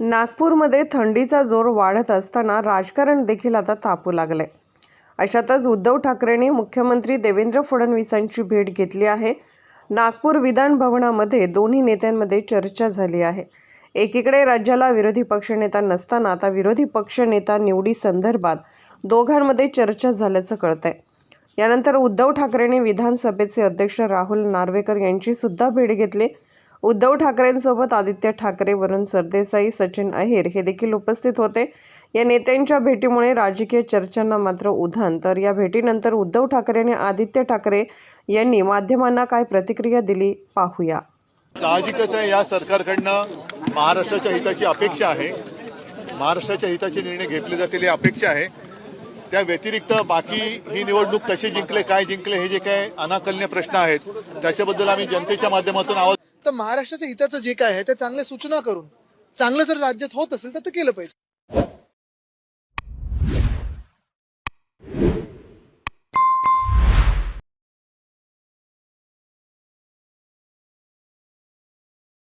नागपूरमध्ये थंडीचा जोर वाढत असताना राजकारण देखील आता तापू लागले अशातच उद्धव ठाकरेंनी मुख्यमंत्री देवेंद्र फडणवीसांची भेट घेतली आहे. नागपूर विधान भवनामध्ये दोन्ही नेत्यांमध्ये चर्चा झाली आहे. एकीकडे राज्याला विरोधी पक्षनेता नसताना आता विरोधी पक्षनेता निवडी संदर्भात दोघांमध्ये चर्चा झाल्याचं कळतंय. यानंतर उद्धव ठाकरेंनी विधानसभेचे अध्यक्ष राहुल नार्वेकर यांची सुद्धा भेट घेतली. उद्धव ठाकरेंसोबत आदित्य ठाकरे वरुण सरदेसाई सचिन अहिर हे देखील उपस्थित होते. या नेत्यांच्या भेटीमुळे राजकीय चर्चांना मात्र उधाण. तर या भेटीनंतर उद्धव ठाकरे आणि आदित्य ठाकरे यांनी माध्यमांना काय प्रतिक्रिया दिली पाहूया. साहजिकच आहे या सरकारकडनं महाराष्ट्राच्या हिताची अपेक्षा आहे. महाराष्ट्राच्या हिताचे निर्णय घेतले जातील ही अपेक्षा आहे. त्या व्यतिरिक्त बाकी ही निवडणूक कशी जिंकले काय जिंकले हे जे काय अनाकलनीय प्रश्न आहेत त्याच्याबद्दल आम्ही जनतेच्या माध्यमातून आवाज तर महाराष्ट्राच्या हिताचं जे काय आहे ते चांगल्या सूचना करून चांगलं जर राज्यात होत असेल तर ते केलं पाहिजे.